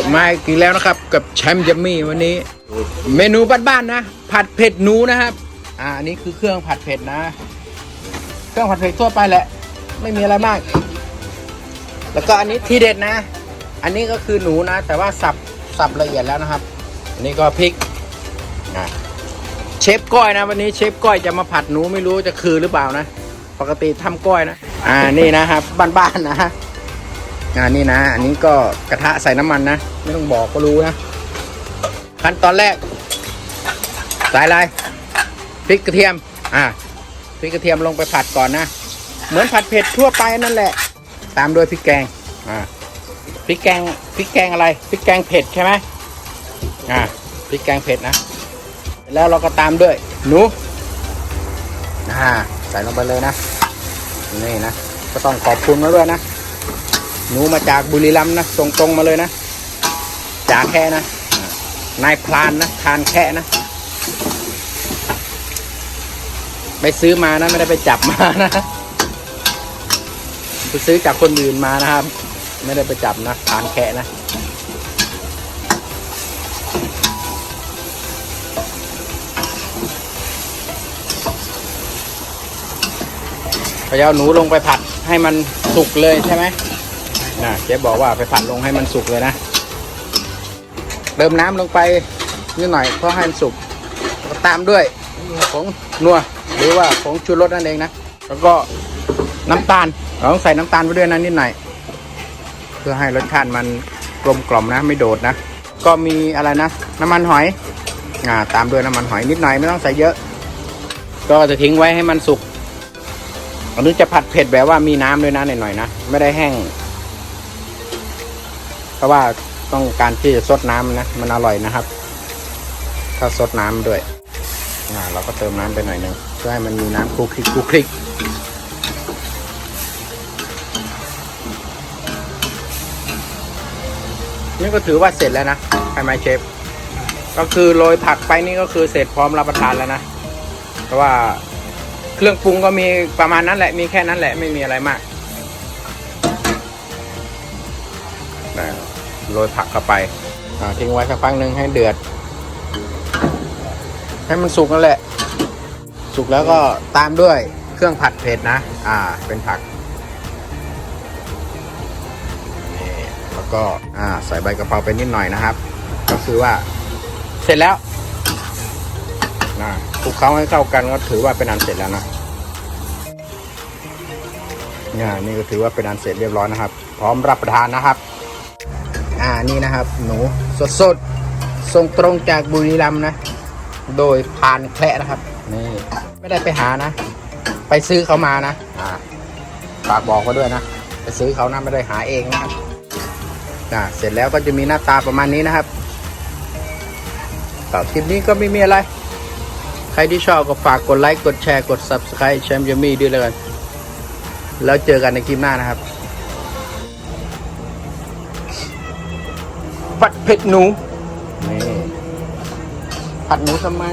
กับไม้กินแล้วนะครับ กับแชมป์ยัมมี่วันนี้ เมนูบ้านๆนะ ผัดเผ็ดหนูนะครับ อ่าอันนี้คือเครื่องผัดเผ็ดนะ เครื่องผัดเผ็ดทั่วไปแหละ ไม่มีอะไรมาก แล้วก็อันนี้ทีเด็ดนะ อันนี้ก็คือหนูนะ แต่ว่าสับสับละเอียดแล้วนะครับ อันนี้ก็พริกอะเชฟก้อยนะ วันนี้เชฟก้อยจะมาผัดหนูไม่รู้จะคือหรือเปล่านะ ปกติทำก้อยนะ อ่านี่นะครับบ้านๆนะ ฮะอ่านี่นะ อันนี้ก็กระทะใส่น้ำมันนะ ไม่ต้องบอกก็รู้นะ ขั้นตอนแรก ใส่อะไรพริกกระเทียม อ่าพริกกระเทียมลงไปผัดก่อนนะ เหมือนผัดเผ็ดทั่วไปนั่นแหละ ตามด้วยพริกแกง อ่าพริกแกงพริกแกงอะไรพริกแกงเผ็ดใช่ไหมอ่าพริกแกงเผ็ดนะ แล้วเราก็ตามด้วยหนูอ่าใส่ลงไปเลยนะ นี่นะ ก็ต้องขอบคุณมาด้วยนะ หนูมาจากบุรีรัมย์นะส่งตรงมาเลยนะจากแค่นะนายพรานนะทานแค่นะ ไปซื้อมานะ ไม่ได้ไปจับมานะไปซื้อจากคนอื่นมานะครับ ไม่ได้ไปจับนะทานแค่นะพยาเอาหนูลงไปผัดให้มันสุกเลยใช่ไหม นะเจ๊บอกว่าไปผัดลงให้มันสุกเลยนะเติมน้ำลงไปนิดหน่อยเพื่อให้มันสุกตามด้วยผงนัวหรือว่าผงชูรสนั่นเองนะแล้วก็น้ำตาลเราต้องใส่น้ำตาลไปด้วยนะนิดหน่อยเพื่อให้รสชาติมันกลมกล่อมนะไม่โดดนะ ก็มีอะไรนะ น้ำมันหอยอ่าตามด้วยน้ำมันหอยนิดหน่อยไม่ต้องใส่เยอะ ก็จะทิ้งไว้ให้มันสุกอันนี้จะผัดเผ็ดแบบว่ามีน้ำด้วยนะหน่อยๆนะไม่ได้แห้ง เพราะว่าต้องการที่จะซดน้ำนะ มันอร่อยนะครับ ถ้าซดน้ำด้วยเราก็เติมน้ำไปหน่อยหนึ่งเพื่อให้มันมีน้ำคลุกคลิกคลุกคลิกนี่ก็ถือว่าเสร็จแล้วนะใช่ไหมเชฟ ก็คือโรยผักไปนี่ก็คือเสร็จพร้อมรับประทานแล้วนะ เพราะว่าเครื่องปรุงก็มีประมาณนั้นแหละ มีแค่นั้นแหละไม่มีอะไรมาก โรยผักเข้าไปาทิ้งไว้สักพักหนึ่งให้เดือด ให้มันสุกนั่นแหละ สุกแล้วก็ตามด้วยเครื่องผัดเผ็ดนะ อ่า เป็นผักนี่แล้วก็อ่าใส่ใบกะเพราไปนิดหน่อยนะครับ ก็คือว่า เสร็จแล้วนะคลุกเคล้าให้เข้ากันก็ถือว่าเป็นอันเสร็จแล้วนะเนี่ยนี่ก็ถือว่าเป็นอันเสร็จเรียบร้อยนะครับ พร้อมรับประทานนะครับ อ่านี่นะครับ หนูสดสดๆส่งตรงจากบุรีรัมย์นะ โดยพานแคละนะครับ นี่ ไม่ได้ไปหานะ ไปซื้อเขามานะ อ่าฝากบอกเขาด้วยนะ ไปซื้อเขานะไม่ได้หาเองนะครับอ่าเสร็จแล้วก็จะมีหน้าตาประมาณนี้นะครับต่อคลิปนี้ก็ไม่มีอะไร ใครที่ชอบก็ฝากกดไลค์ กดแชร์ กด Subscribe แชมป์ยมี่ด้วยแล้วกัน แล้วเจอกันในคลิปหน้านะครับ ผัดเผ็ดหนูนี่ผัดหนูทำไม